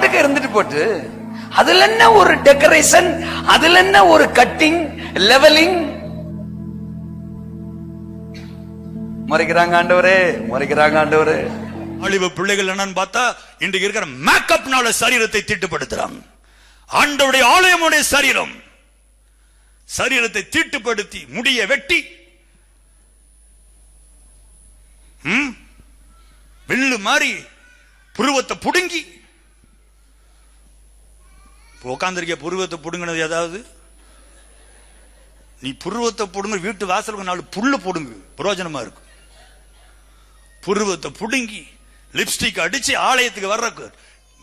பாட்டுக்கு இருந்துட்டு போட்டு அதுல என்ன ஒரு டெக்கரேஷன் அதுல என்ன ஒரு கட்டிங் லெவலிங் முறைக்கிறாங்க ஆண்டவரே முறைக்கிறாங்க ஆண்டவரே. அழிவு பிள்ளைகள் என்னன்னு பார்த்தா இன்றைக்கு இருக்கிற மேக்கப்னால சரீரத்தை தீட்டுப்படுத்துறாங்க. ஆண்டவுடைய ஆலயமுடைய சரீரம் சரீரத்தை தீட்டுப்படுத்தி முடிய வெட்டி வில்லு மாறி புருவத்தை புடுங்கி உட்காந்துருக்க புருவத்தை பிடுங்கினது ஏதாவது? நீ புருவத்தை பிடுங்க வீட்டு வாசலுக்கு நாலு புல்லு பிடுங்கு பிரயோஜனமா இருக்கும். புருவத்தை பிடுங்கி லிப்ஸ்டிக் அடிச்சு ஆலயத்துக்கு வர்றக்கு.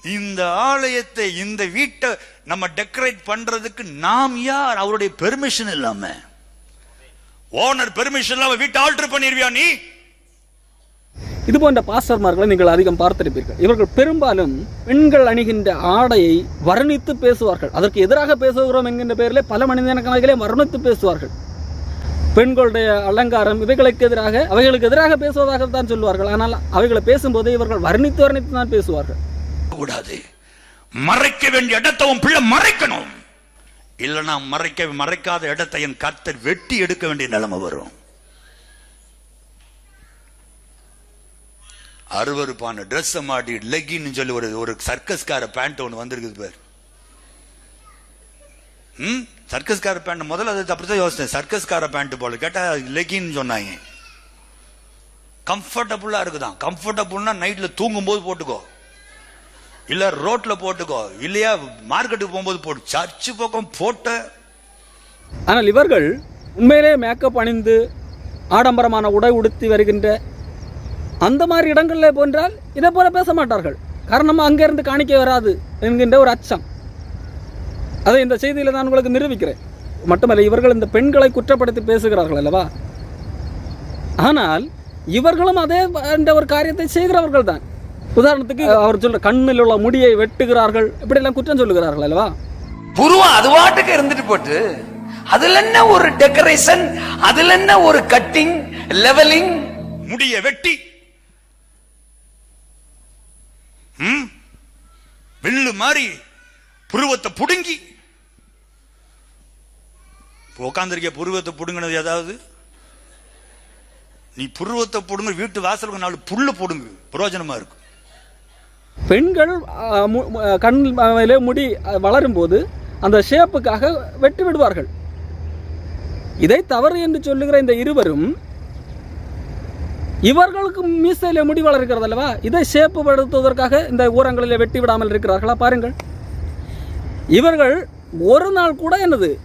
இந்த ஆலயத்தை இந்த வீட்டை நம்ம டெக்கரேட் பண்றதுக்கு நாம் யார்? அவருடைய பெர்மிஷன் இல்லாம. ஓனர் பெர்மிஷன் இல்லாம வீட்டை ஆல்டர் பண்ணிருவியா நீ? இது போன்ற பாஸ்டர்மார்களை நீங்கள் அதிகம் பார்த்திருப்பீர்கள். இவர்கள் பெரும்பாலும் பெண்கள் அணிகின்ற ஆடையை வர்ணித்து பேசுவார்கள். அதற்கு எதிராக பேசுகிறோம் என்கின்ற பெயரிலே பல மனிதன கணக்கிலே வர்ணித்து பேசுவார்கள். பெண்களுடைய அலங்காரம் இவைகளுக்கு எதிராக அவைகளுக்கு எதிராக பேசுவதாக தான் சொல்வார்கள் ஆனால் அவைகளை பேசும்போது இவர்கள் வர்ணித்து வர்ணித்து தான் பேசுவார்கள். கூடாது. மறைக்க வேண்டிய இடத்தை உன் பிள்ளை மறைக்கணும். இல்லைன்னா மறைக்க மறைக்காத இடத்தை என் கர்த்தர் வெட்டி எடுக்க வேண்டிய நிலைமை வரும். அருவருப்பான ட்ரெஸ் மாட்டி லெக்கின்னு சொல்லி ஒரு ஒரு சர்க்கஸ்கார பேண்ட் ஒன்று வந்திருக்குது பேர். ம்? சர்க்கஸ்கார பேண்ட் முதல்ல அது அப்படிதான் யோசித்தேன். சர்க்கஸ்கார பேண்ட் போல. கேட்டா லெக்கின்னு சொன்னாங்க. கம்ஃபர்டபுளாக இருக்குதான். கம்ஃபர்டபுள்னா நைட்டில் தூங்கும்போது போட்டுக்கோ. இல்லை ரோட்டில் போட்டுக்கோ. இல்லையா மார்க்கெட்டுக்கு போகும்போது போட்டு சர்ச்சு பக்கம் போட்ட ஆனால் இவர்கள் உண்மையிலே மேக்கப் அணிந்து ஆடம்பரமான உடை உடுத்தி வருகின்ற அந்த மாதிரி இடங்களில் போன்றால் இதை போல பேச மாட்டார்கள். காரணம் அங்கேருந்து காணிக்க வராது என்கின்ற ஒரு அச்சம். அதை இந்த செய்தியில் நான் உங்களுக்கு நிரூபிக்கிறேன். மட்டுமல்ல இவர்கள் இந்த பெண்களை குற்றப்படுத்தி பேசுகிறார்கள் அல்லவா? ஆனால் இவர்களும் அதே என்ற ஒரு காரியத்தை செய்கிறவர்கள் தான். உதாரணத்துக்கு அவர் சொல்ற கண்ணில் உள்ள முடியை வெட்டுகிறார்கள் இப்படியெல்லாம் குற்றம் சொல்லுகிறார்கள் அல்லவா? புருவம் அது பாட்டுக்கு இருந்துட்டு போட்டு அதுல என்ன ஒரு டெக்கரேஷன் அதுல என்ன ஒரு கட்டிங் லெவலிங் முடிய வெட்டி ம்? மாறி புருவத்தை புடுங்கி. உட்காந்துருக்க புருவத்தை புடுங்கினது ஏதாவது? நீ புருவத்தை புடுங்க வீட்டு வாசலுக்கு நாலு புல்லு புடுங்கு. பிரயோஜனமா இருக்கும். பெண்கள் கண் மேலே முடி வளரும் வளரும்போது அந்த ஷேப்புக்காக வெட்டி விடுவார்கள். இதை தவறு என்று சொல்லுகிற இந்த இருவரும் இவர்களுக்கு மீசையிலே முடி வளர்க்கிறது அல்லவா இதை ஷேப்பு படுத்துவதற்காக இந்த ஊரங்களில் வெட்டி விடாமல் இருக்கிறார்களா? பாருங்கள். இவர்கள் ஒரு நாள் கூட என்னது?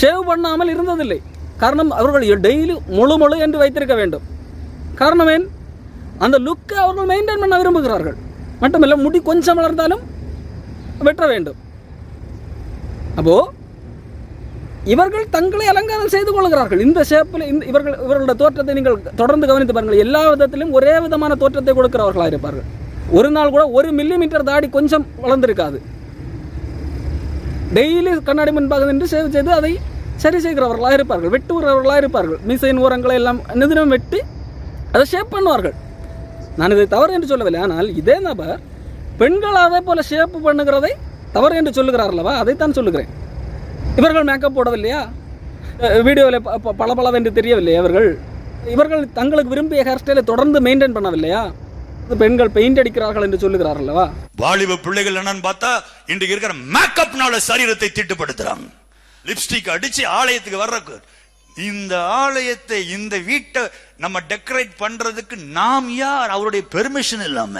ஷேவ் பண்ணாமல் இருந்ததில்லை. காரணம் அவர்கள் டெய்லி முழு முழு என்று வைத்திருக்க வேண்டும். காரணம் ஏன்? அந்த லுக்கை அவர்கள் மெயின்டைன் பண்ண விரும்புகிறார்கள். மட்டுமல்ல முடி கொஞ்சம் வளர்ந்தாலும் வெட்ட வேண்டும். அப்போது இவர்கள் தங்களை அலங்காரம் செய்து கொள்கிறார்கள். இந்த ஷேப்பில் இந்த இவர்கள் இவர்களுடைய தோற்றத்தை நீங்கள் தொடர்ந்து கவனித்து பாருங்கள். எல்லா விதத்திலும் ஒரே விதமான தோற்றத்தை கொடுக்கிறவர்களாக இருப்பார்கள். ஒரு நாள் கூட ஒரு மில்லி மீட்டர் தாடி கொஞ்சம் வளர்ந்திருக்காது. டெய்லி கண்ணாடி முன்பாக நின்று சேவ் செய்து அதை சரி செய்கிறவர்களாக இருப்பார்கள். வெட்டுகிறவர்களாக இருப்பார்கள். மீசையின் ஓரங்களை எல்லாம் நிதினம் வெட்டி அதை ஷேப் பண்ணுவார்கள். நான் இதை தவறு என்று சொல்லவில்லை. ஆனால் இதே நபர் பெண்கள் அதே போல ஷேப் பண்ணுகிறதை தவறு என்று சொல்லுகிறார்களவா அதைத்தான் சொல்லுகிறேன். இவர்கள் மேக்கப் போடவில்லையா? வீடியோவில் பல பலவென்று தெரியவில்லையா இவர்கள் இவர்கள் தங்களுக்கு விரும்பிய ஹேர் ஸ்டைலை தொடர்ந்து மெயின்டைன் பண்ணவில்லையா? பெண்கள் பெயிண்ட் அடிக்கிறார்கள் என்று சொல்லுகிறார்களவா வாலிப பிள்ளைகள் என்னன்னு பார்த்தா இன்றைக்கு இருக்கிற மேக்கப்னால சரீரத்தை தீட்டுப்படுத்துறாங்க. லிப்ஸ்டிக் அடிச்சு ஆலயத்துக்கு வர்றக்கு இந்த ஆலயத்தை இந்த வீட்டை நம்ம டெக்கரேட் பண்றதுக்கு நாம் யார்? அவருடைய பெர்மிஷன் இல்லாம.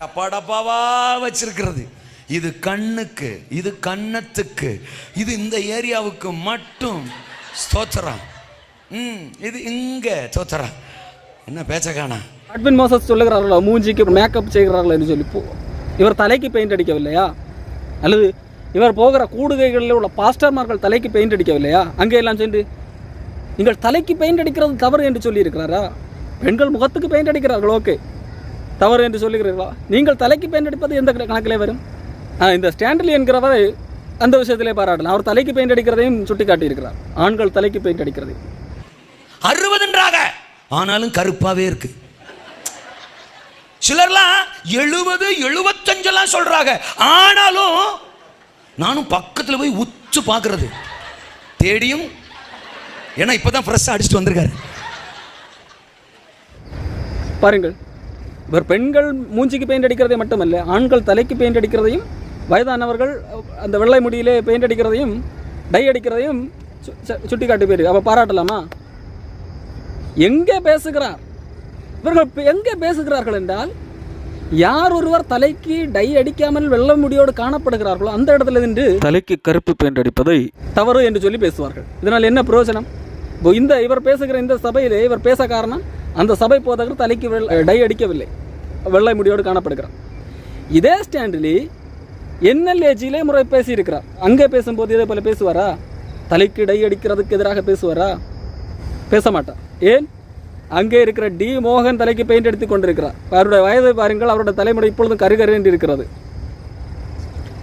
டப்பா டப்பாவா வச்சிருக்கிறது. இது கண்ணுக்கு இது கன்னத்துக்கு இது இந்த ஏரியாவுக்கு மட்டும் ஸ்தோத்திரம். ம் இது இங்கே ஸ்தோத்திரம். என்ன பேச்ச காணா? அட்மின் மோசஸ் சொல்லுகிறார்களோ மூஞ்சிக்கு மேக்கப் செய்கிறார்கள் என்று சொல்லி போ- இவர் தலைக்கு பெயிண்ட் அடிக்கவில்லையா? அல்லது இவர் போகிற கூடுகைகளில் உள்ள பாஸ்டர்மார்கள் தலைக்கு பெயிண்ட் அடிக்கவில்லையா? அங்கே எல்லாம் சென்று நீங்கள் தலைக்கு பெயிண்ட் அடிக்கிறது தவறு என்று சொல்லியிருக்கிறாரா? பெண்கள் முகத்துக்கு பெயிண்ட் அடிக்கிறார்கள் ஓகே தவறு என்று சொல்லுகிறீர்களா? நீங்கள் தலைக்கு பெயிண்ட் அடிப்பது எந்த கணக்கிலே வரும்? இந்த ஸ்டாண்டலி என்கிறவர் அந்த விஷயத்திலே பாராட்டலாம். அவர் தலைக்கு பெயிண்ட் அடிக்கிறதையும் சுட்டி காட்டியிருக்கிறார் ஆண்கள் தலைக்கு பெயிண்ட் அடிக்கிறதையும் அறுபதுன்றாக ஆனாலும் கருப்பாவே இருக்கு. சிலர்லாம் எழுபது எழுபத்தஞ்செல்லாம் சொல்றாங்க. ஆனாலும் நானும் பக்கத்துல போய் உச்சு பார்க்கிறது தேடியும் ஏன்னா இப்பதான் ஃப்ரெஷ்ஷாக அடிச்சுட்டு வந்திருக்காரு. பாருங்கள். இவர் பெண்கள் மூஞ்சிக்கு பெயிண்ட் அடிக்கிறதை மட்டுமல்ல ஆண்கள் தலைக்கு பெயிண்ட் அடிக்கிறதையும் வயதானவர்கள் அந்த வெள்ளை முடியிலே பெயிண்ட் அடிக்கிறதையும் டை அடிக்கிறதையும் சு- சு- சுட்டிக்காட்டி பேர் அவ பாராட்டலாமா? எங்கே பேசுகிறார்? இவர்கள் எங்கே பேசுகிறார்கள் என்றால் யார் ஒருவர் தலைக்கு டை அடிக்காமல் வெள்ளை முடியோடு காணப்படுகிறார்களோ அந்த இடத்துல நின்று தலைக்கு கருப்பு பெயிண்ட் அடிப்பதை தவறு என்று சொல்லி பேசுவார்கள். இதனால் என்ன பிரயோஜனம்? இப்போ இந்த இவர் பேசுகிற இந்த சபையிலே இவர் பேச காரணம் அந்த சபை போதகர் தலைக்கு டை அடிக்கவில்லை. வெள்ளை முடியோடு காணப்படுகிறார். இதே ஸ்டாண்டிலே என்எல்ஏஜியிலே முறை பேசியிருக்கிறார். அங்கே பேசும்போது இதே போல் பேசுவாரா? தலைக்கு டை அடிக்கிறதுக்கு எதிராக பேசுவாரா? பேச மாட்டார் ஏன்? அங்கே இருக்கிற டி மோகன் தலைக்கு பெயிண்ட் எடுத்து கொண்டிருக்கிறார். அவருடைய வயதை பாருங்கள் அவருடைய தலைமுறை இப்பொழுதும் கருகரு என்று இருக்கிறது.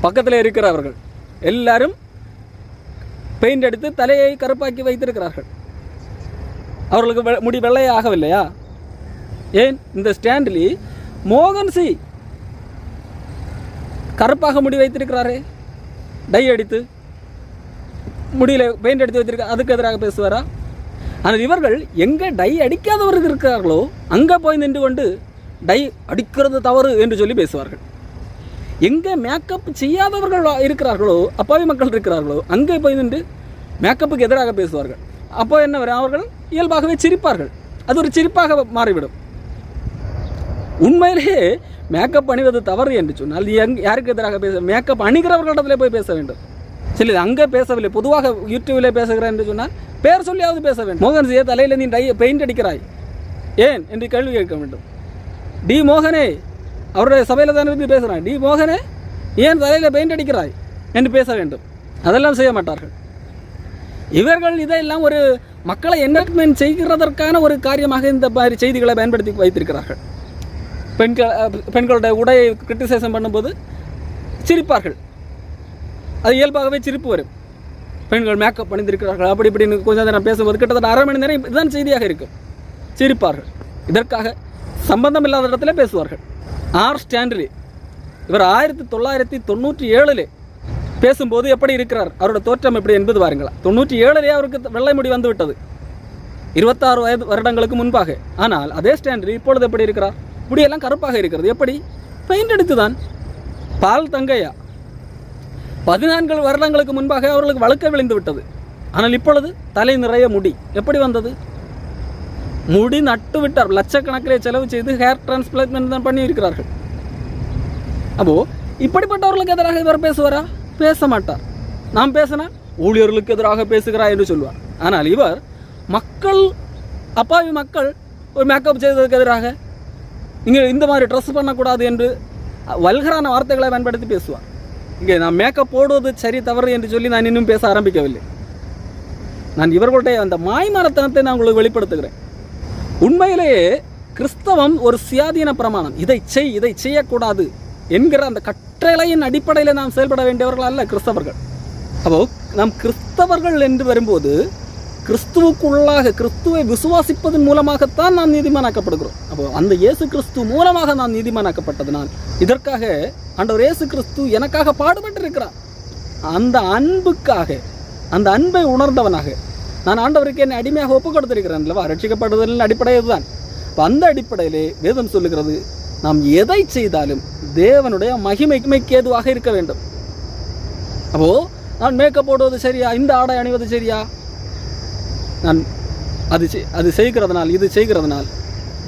பக்கத்தில் இருக்கிறவர்கள் எல்லாரும் பெயிண்ட் எடுத்து தலையை கருப்பாக்கி வைத்திருக்கிறார்கள். அவர்களுக்கு வெ- முடி வெள்ளையே ஆகவில்லையா ஏன்? இந்த ஸ்டாண்டில் மோகன் சி கருப்பாக முடி வைத்திருக்கிறாரே. டை அடித்து. முடியில் பெயிண்ட் அடித்து வைத்திருக்க அதுக்கு எதிராக பேசுவாரா? ஆனால் இவர்கள் எங்கே டை அடிக்காதவர்கள் இருக்கிறார்களோ அங்கே போய் நின்று கொண்டு டை அடிக்கிறது தவறு என்று சொல்லி பேசுவார்கள். எங்கே மேக்கப் செய்யாதவர்கள் இருக்கிறார்களோ அப்பாவி மக்கள் இருக்கிறார்களோ அங்கே போய் நின்று மேக்கப்புக்கு எதிராக பேசுவார்கள். அப்போ என்ன வரும்? அவர்கள் இயல்பாகவே சிரிப்பார்கள். அது ஒரு சிரிப்பாக மாறிவிடும். உண்மையிலேயே மேக்கப் அணிவது தவறு என்று சொன்னால் எங் யாருக்கு எதிராக பேச மேக்கப் அணிகிறவர்களிடத்திலே போய் பேச வேண்டும். சரி அங்கே பேசவில்லை பொதுவாக யூடியூபிலே பேசுகிறேன் என்று சொன்னால் பேர் சொல்லியாவது பேச வேண்டும். மோகன் சிய தலையில் நீ டை பெயிண்ட் அடிக்கிறாய். ஏன்? என்று கேள்வி கேட்க வேண்டும். டி மோகனே அவருடைய சபையில் தானே இருந்து பேசுகிறான் டி மோகனே ஏன் தலையில் பெயிண்ட் அடிக்கிறாய் என்று பேச வேண்டும். அதெல்லாம் செய்ய மாட்டார்கள். இவர்கள் இதெல்லாம் ஒரு மக்களை என்டர்டைன்மெண்ட் செய்கிறதற்கான ஒரு காரியமாக இந்த மாதிரி செய்திகளை பயன்படுத்தி வைத்திருக்கிறார்கள். பெண்கள் பெண்களுடைய உடையை கிரிட்டிசைசம் பண்ணும்போது சிரிப்பார்கள். அது இயல்பாகவே சிரிப்பு வரும். பெண்கள் மேக்கப் பண்ணியிருக்கிறார்கள் அப்படி இப்படின்னு கொஞ்சம் நேரம் பேசும்போது கிட்டத்தட்ட அரை மணி நேரம் இதுதான் செய்தியாக இருக்கும். சிரிப்பார்கள். இதற்காக சம்பந்தம் இல்லாத இடத்துல பேசுவார்கள். ஆர் ஸ்டாண்டிலே இவர் ஆயிரத்தி தொள்ளாயிரத்தி தொண்ணூற்றி ஏழில் பேசும்போது எப்படி இருக்கிறார்? அவரோட தோற்றம் எப்படி என்பது பாருங்களா தொண்ணூற்றி ஏழிலே அவருக்கு வெள்ளை முடி வந்துவிட்டது. இருபத்தாறு வயது வருடங்களுக்கு முன்பாக. ஆனால் அதே ஸ்டாண்டில் இப்பொழுது எப்படி இருக்கிறார்? முடியெல்லாம் கருப்பாக இருக்கிறது. எப்படி? பெயிண்ட் அடித்து தான் பால் தங்கையா? பதினான்கு வருடங்களுக்கு முன்பாக அவர்களுக்கு வழுக்க விழுந்து விட்டது. ஆனால் இப்பொழுது தலை நிறைய முடி. எப்படி வந்தது? முடி நட்டு விட்டார். லட்சக்கணக்கிலே செலவு செய்து ஹேர் டிரான்ஸ்பிளான்ட் தான் பண்ணியிருக்கிறார்கள். அப்போ இப்படிப்பட்டவர்களுக்கு எதிராக இவர் பேசுவாரா? பேச மாட்டார். நாம் பேசினா ஊழியர்களுக்கு எதிராக பேசுகிறார் என்று சொல்வார். ஆனால் இவர் மக்கள் அப்பாவி மக்கள் ஒரு மேக்கப் செய்ததற்கு எதிராக இங்கே இந்த மாதிரி ட்ரெஸ் பண்ணக்கூடாது என்று வல்கரான வார்த்தைகளை பயன்படுத்தி பேசுவார் இங்கே நான் மேக்கப் போடுவது சரி தவறு என்று சொல்லி நான் இன்னும் பேச ஆரம்பிக்கவில்லை. நான் இவர்களுடைய அந்த மாய்மரத்தனத்தை நான் உங்களுக்கு வெளிப்படுத்துகிறேன். உண்மையிலேயே கிறிஸ்தவம் ஒரு சுயாதீன பிரமாணம். இதை செய் இதை செய்யக்கூடாது என்கிற அந்த கட்டளையின் அடிப்படையில் நாம் செயல்பட வேண்டியவர்கள் அல்ல கிறிஸ்தவர்கள். அப்போ நாம் கிறிஸ்தவர்கள் என்று வரும்போது கிறிஸ்துவுக்குள்ளாக கிறிஸ்துவை விசுவாசிப்பதன் மூலமாகத்தான் நாம் நீதிமானாக்கப்படுகிறோம். அப்போ அந்த இயேசு கிறிஸ்து மூலமாக நாம் நீதிமானாக்கப்பட்டதனால் இதற்காக ஆண்டவர் இயேசு கிறிஸ்து எனக்காக பாடுபட்டிருக்கிறார். அந்த அன்புக்காக அந்த அன்பை உணர்ந்தவனாக நான் ஆண்டவருக்கு என்னை அடிமையாக ஒப்பு கொடுத்திருக்கிறேன் அல்லவா? ரட்சிக்கப்படுவதின் அடிப்படை இதுதான். அப்ப அந்த அடிப்படையிலே வேதம் சொல்லுகிறது நாம் எதை செய்தாலும் தேவனுடைய மகிமைக்கு ஏதுவாக இருக்க வேண்டும். அப்போ நான் மேக்கப் போடுவது சரியா? இந்த ஆடை அணிவது சரியா? நான் அது செய்- அது செய்கிறதுனால் இது செய்கிறதுனால்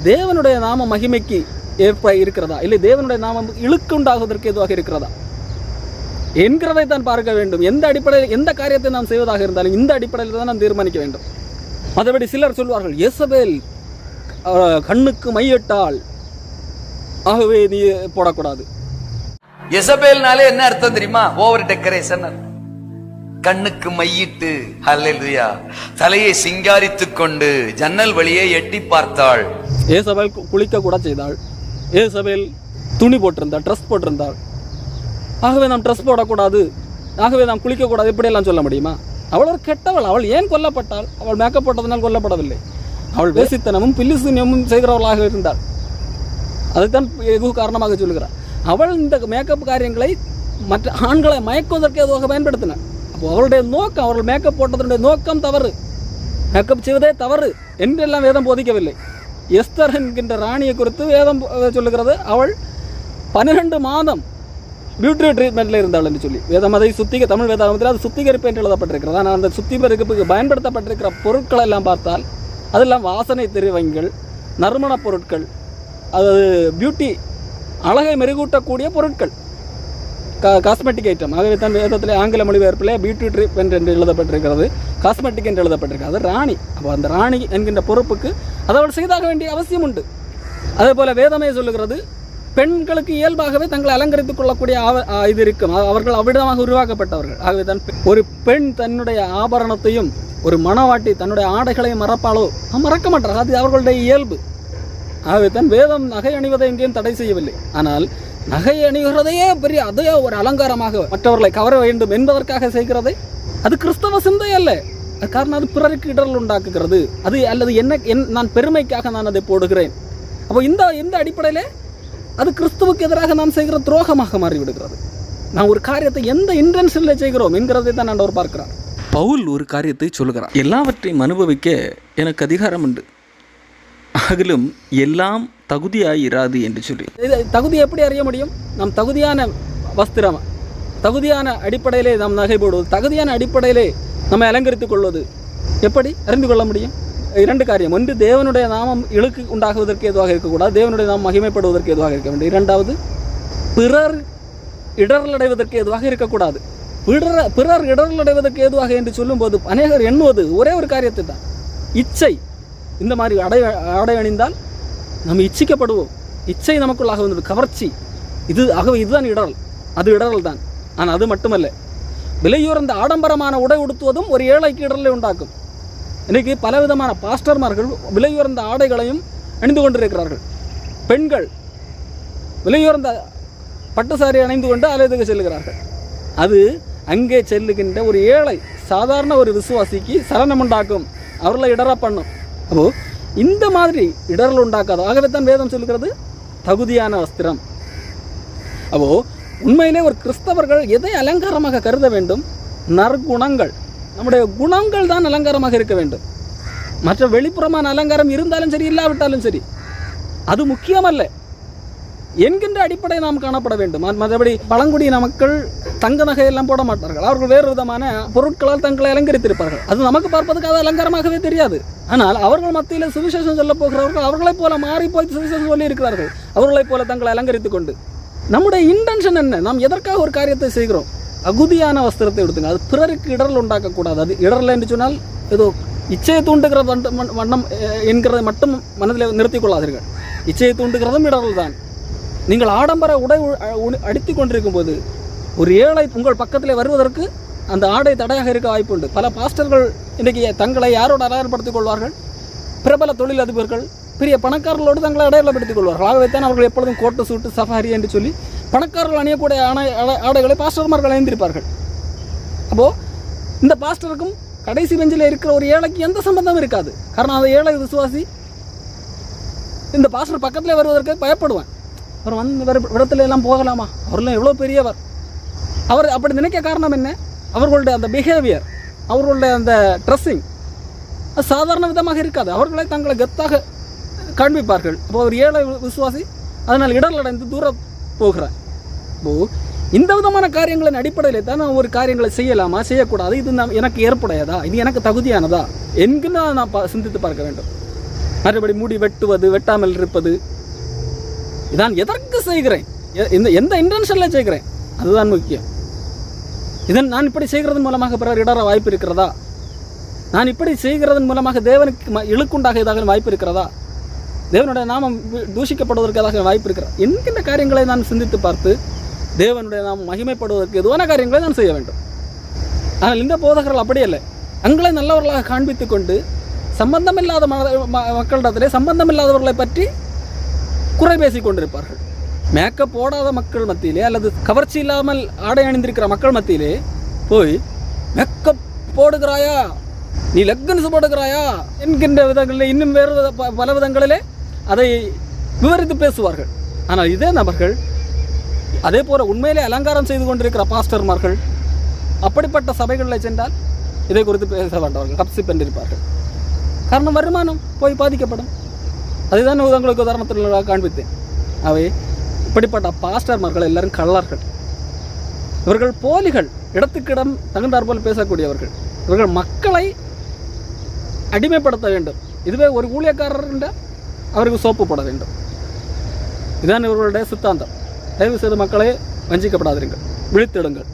தேவனுடைய நாம மகிமைக்கு ஏற்ப இருக்கிறதா? இல்லை தேவனுடைய நாமம் இழுக்குண்டாகுவதற்கு எதுவாக இருக்கிறதா? என்கிறதை தான் பார்க்க வேண்டும். எந்த அடிப்படையில் எந்த காரியத்தை நாம் செய்வதாக இருந்தாலும் இந்த அடிப்படையில் தான் நாம் தீர்மானிக்க வேண்டும். மற்றபடி சிலர் சொல்வார்கள் எசபேல் அஹ், கண்ணுக்கு மையிட்டால் ஆகவே நீ போடக்கூடாது. எசபேல்னாலே என்ன அர்த்தம் தெரியுமா? ஓவர் டெக்கரேஷன் கண்ணுக்கு மையிட்டு ஹல்லேலூயா தலையை சிங்காரித்துக் கொண்டு ஜன்னல் வழியே எட்டி பார்த்தாள். ஏசபேல் கு- குளிக்க கூட செய்தாள். ஏசபேல் துணி போட்டிருந்தாள் ட்ரெஸ் போட்டிருந்தாள். ஆகவே நாம் ட்ரெஸ் போடக்கூடாது. ஆகவே நாம் குளிக்கக்கூடாது. இப்படியெல்லாம் சொல்ல முடியுமா? அவள் ஒரு கெட்டவள். அவள் ஏன் கொல்லப்பட்டாள்? அவள் மேக்கப் போட்டதனால் கொல்லப்படவில்லை. அவள் வேசித்தனமும் பில்லிசூன்யமும் செய்கிறவளாக இருந்தாள். அதுதான் எதுவும் காரணமாக சொல்லுகிறார். அவள் இந்த மேக்கப் காரியங்களை மற்ற ஆண்களை மயக்குவதற்கு எதுவாக பயன்படுத்தினாள். அவருடைய நோக்கம் அவர்கள் மேக்கப் போட்டதனுடைய நோக்கம் தவறு. மேக்கப் செய்வதே தவறு என்றெல்லாம் வேதம் போதிக்கவில்லை. எஸ்தர் என்கின்ற ராணியை குறித்து வேதம் சொல்லுகிறது அவள் பன்னிரெண்டு மாதம் பியூட்டி ட்ரீட்மெண்ட்டில் இருந்தாள் என்று சொல்லி. வேதம் அதை சுத்திக தமிழ் வேதாகமத்தில் அது சுத்திகரிப்பு என்று எழுதப்பட்டிருக்கிறது. ஆனால் அந்த சுத்திகரிப்புக்கு பயன்படுத்தப்பட்டிருக்கிற பொருட்களை எல்லாம் பார்த்தால் அதெல்லாம் வாசனை தெரிவங்கள் நறுமணப் பொருட்கள் அது பியூட்டி அழகை மெருகூட்டக்கூடிய பொருட்கள். காஸ்மெட்டிக் ஐட்டம் ஆகவே தான் வேதத்தில் ஆங்கில மொழிபெயர்ப்பில் பியூட்டி ட்ரீட்மெண்ட் என்று எழுதப்பட்டிருக்கிறது. காஸ்மெட்டிக் என்று எழுதப்பட்டிருக்கிறது. ராணி. அப்போ அந்த ராணி என்கின்ற பொறுப்புக்கு அதை அவள் செய்தாக வேண்டிய அவசியம் உண்டு. அதே போல் வேதமே சொல்லுகிறது பெண்களுக்கு இயல்பாகவே தங்களை அலங்கரித்துக் கொள்ளக்கூடிய ஆவ- இது இருக்கும். அவர்கள் அவ்விடமாக உருவாக்கப்பட்டவர்கள். ஆகவே தான் பெ- ஒரு பெண் தன்னுடைய ஆபரணத்தையும் ஒரு மனவாட்டி தன்னுடைய ஆடைகளையும் மறப்பாளோ? மறக்க மாட்டார்கள் அது அவர்களுடைய இயல்பு. ஆகவே தான் வேதம் நகை அணிவதை எங்கேயும் தடை செய்யவில்லை. ஆனால் நகை அணிகிறதையே பெரிய அதையே ஒரு அலங்காரமாக மற்றவர்களை கவர வேண்டும் என்பதற்காக செய்கிறதை. அது கிறிஸ்தவ சிந்தை அல்ல. அது காரணம் அது பிறருக்கு இடர்கள் உண்டாக்குகிறது. அது அல்லது என்ன என் நான் பெருமைக்காக நான் அதை போடுகிறேன். அப்போ இந்த இந்த அடிப்படையில் அது கிறிஸ்துவுக்கு எதிராக நாம் செய்கிற துரோகமாக மாறிவிடுகிறது. நான் ஒரு காரியத்தை எந்த இன்டென்ஷனில் செய்கிறோம் என்கிறதை தான் ஆண்டவர் பார்க்கிறார். பவுல் ஒரு காரியத்தை சொல்கிறார் எல்லாவற்றையும் அனுபவிக்க எனக்கு அதிகாரம் உண்டு. ஆகிலும் எல்லாம் தகுதியாய் இராது என்று சொல்லி. இது தகுதி எப்படி அறிய முடியும்? நம் தகுதியான வஸ்திரம் தகுதியான அடிப்படையிலே நாம் நகை போடுவது தகுதியான அடிப்படையிலே நம்மை அலங்கரித்துக் கொள்வது எப்படி அறிந்து கொள்ள முடியும்? இரண்டு காரியம். ஒன்று தேவனுடைய நாமம் இழுக்கு உண்டாகுவதற்கு எதுவாக இருக்கக்கூடாது. தேவனுடைய நாமம் மகிமைப்படுவதற்கு எதுவாக இருக்க வேண்டும். இரண்டாவது பிறர் இடரலடைவதற்கு எதுவாக இருக்கக்கூடாது. பிறர் பிறர் இடரலடைவதற்கு எதுவாக என்று சொல்லும்போது அநேகர் எண்ணுவது ஒரே ஒரு காரியத்தை தான் இச்சை இந்த மாதிரி அடை ஆடை அணிந்தால் நம்ம இச்சிக்கப்படுவோம். இச்சை நமக்குள்ளாக வந்தது. கவர்ச்சி. இது ஆகவே இதுதான் இடரல் அது இடரல் தான். ஆனால் அது மட்டுமல்ல. விலையுறந்த ஆடம்பரமான உடை உடுத்துவதும் ஒரு ஏழைக்கு இடரலை உண்டாக்கும். இன்றைக்கு பலவிதமான பாஸ்டர்மார்கள் விலையுறந்த ஆடைகளையும் அணிந்து கொண்டிருக்கிறார்கள். பெண்கள் விலையுறந்த பட்டு சாரி அணிந்து கொண்டு அலைதுக்கு செல்லுகிறார்கள். அது அங்கே செல்லுகின்ற ஒரு ஏழை சாதாரண ஒரு விசுவாசிக்கு சலனம் உண்டாக்கும். அவர்களை இடர பண்ணும். அப்போது இந்த மாதிரி இடர்கள் உண்டாக்காது ஆகவே தான் வேதம் சொல்லுகிறது தகுதியான வஸ்திரம் அப்போது உண்மையிலே ஒரு கிறிஸ்தவர்கள் எதை அலங்காரமாக கருத வேண்டும்? நற்குணங்கள். நம்முடைய குணங்கள் தான் அலங்காரமாக இருக்க வேண்டும். மற்ற வெளிப்புறமான அலங்காரம் இருந்தாலும் சரி இல்லாவிட்டாலும் சரி அது முக்கியமல்ல. என்கின்ற அடிப்படை நாம் காணப்பட வேண்டும். ம- மற்றபடி பழங்குடியின மக்கள் தங்க நகையெல்லாம் போட மாட்டார்கள். அவர்கள் வேறு விதமான பொருட்களால் தங்களை அலங்கரித்திருப்பார்கள். அது நமக்கு பார்ப்பதுக்கு அது அலங்காரமாகவே தெரியாது. ஆனால் அவர்கள் மத்தியில் சுவிசேஷம் சொல்ல போகிறவர்கள் அவர்களைப் போல மாறி போய் சுவிசேஷம் சொல்லி இருக்கிறார்கள் அவர்களைப் போல தங்களை அலங்கரித்துக் கொண்டு நம்முடைய இன்டென்ஷன் என்ன? நாம் எதற்காக ஒரு காரியத்தை செய்கிறோம்? அகுதியான வஸ்திரத்தை எடுத்துங்க. அது பிறருக்கு இடரல் உண்டாக்கக்கூடாது. அது இடரல் என்று சொன்னால் ஏதோ இச்சையை தூண்டுகிற வண்ணம் என்கிறதை மட்டும் மனதில் நிறுத்திக் கொள்ளாதீர்கள். இச்சையை தூண்டுகிறதும் இடரல் தான். நீங்கள் ஆடம்பர உடை அடித்து அடித்துக் கொண்டிருக்கும் போது ஒரு ஏழை உங்கள் பக்கத்தில் வருவதற்கு அந்த ஆடை தடையாக இருக்க வாய்ப்புண்டு. பல பாஸ்டர்கள் இன்றைக்கு தங்களை யாரோடு அடையாளப்படுத்திக் கொள்வார்கள்? பிரபல தொழிலதிபர்கள் பெரிய பணக்காரர்களோடு தங்களை அடையாளப்படுத்திக் கொள்வார்கள். ஆகவே தான் அவர்கள் எப்பொழுதும் கோட்டு சூட்டு சஃபாரி என்று சொல்லி பணக்காரர்கள் அணியக்கூடிய ஆணை ஆடைகளை பாஸ்டர்மார்கள் அணிந்திருப்பார்கள். அப்போது இந்த பாஸ்டருக்கும் கடைசி பெஞ்சில் இருக்கிற ஒரு ஏழைக்கு எந்த சம்பந்தமும் இருக்காது. காரணம் அந்த ஏழை விசுவாசி இந்த பாஸ்டர் பக்கத்தில் வருவதற்கு பயப்படுவேன். அவர் வந்து வேறு இடத்துல எல்லாம் போகலாமா? அவரெல்லாம் எவ்வளோ பெரியவர். அவர் அப்படி நினைக்க காரணம் என்ன? அவர்களுடைய அந்த பிஹேவியர் அவர்களுடைய அந்த ட்ரெஸ்ஸிங் அது சாதாரண விதமாக இருக்காது. அவர்களை தங்களை கத்தாக காண்பிப்பார்கள். அப்போ ஒரு ஏழை விசுவாசி அதனால் இடர்கள் அடைந்து தூரம் போகிறார். இப்போ இந்த விதமான காரியங்களின் அடிப்படையில் தான் நான் ஒரு காரியங்களை செய்யலாமா செய்யக்கூடாது? இது நான் எனக்கு ஏற்புடையதா? இது எனக்கு தகுதியானதா? என்கு நான் நான் பா- சிந்தித்து பார்க்க வேண்டும். மறுபடி முடி வெட்டுவது வெட்டாமல் இருப்பது. இதான் எதற்கு செய்கிறேன்? எ- இந்த எந்த இன்டென்ஷனில் செய்கிறேன்? அதுதான் முக்கியம். இதன் நான் இப்படி செய்கிறதன் மூலமாக பிறர் இடர வாய்ப்பு இருக்கிறதா? நான் இப்படி செய்கிறதன் மூலமாக தேவனுக்கு ம- இழுக்குண்டாக ஏதாவது வாய்ப்பு இருக்கிறதா? தேவனுடைய நாமம் தூஷிக்கப்படுவதற்கு ஏதாவது வாய்ப்பு இருக்கிறதா என்கின்ற காரியங்களை நான் சிந்தித்து பார்த்து தேவனுடைய நாமம் மகிமைப்படுவதற்கு எதுவான காரியங்களை நான் செய்ய வேண்டும். ஆனால் இந்த போதகர்கள் அப்படியல்ல தங்களை நல்லவர்களாக காண்பித்து கொண்டு சம்பந்தமில்லாத ம- மக்களிடத்திலே சம்பந்தமில்லாதவர்களை பற்றி குறை பேசிக் கொண்டிருப்பார்கள். மேக்கப் போடாத மக்கள் மத்தியிலே அல்லது கவர்ச்சி இல்லாமல் ஆடை அணிந்திருக்கிற மக்கள் மத்தியிலே போய் மேக்கப் போடுகிறாயா? நீ லெக்கன்ஸ் போடுகிறாயா? என்கின்ற விதங்களில் இன்னும் வேறு வித- பல விதங்களிலே அதை விவரித்து பேசுவார்கள். ஆனால் இதே நபர்கள் அதே போல் உண்மையிலே அலங்காரம் செய்து கொண்டிருக்கிற பாஸ்டர்மார்கள் அப்படிப்பட்ட சபைகளில் சென்றால் இதை குறித்து பேச வேண்டவர்கள் கப்சி பெண்டிருப்பார்கள். காரணம் வருமானம் போய் பாதிக்கப்படும். அதுதான் உங்களுக்கு உதாரணத்தில் காண்பித்தேன். அவை இப்படிப்பட்ட பாஸ்டர்மார்கள் எல்லாரும் கள்ளர்கள். இவர்கள் போலிகள் இடத்துக்கிடம் தகுந்தாற்போல் பேசக்கூடியவர்கள். இவர்கள் மக்களை அடிமைப்படுத்த வேண்டும். இதுவே ஒரு ஊழியக்காரர்கிட்ட அவருக்கு சோப்பு போட வேண்டும். இதுதான் இவர்களுடைய சித்தாந்தம். தயவு செய்து மக்களை வஞ்சிக்கப்படாதீர்கள். விழித்திடுங்கள்.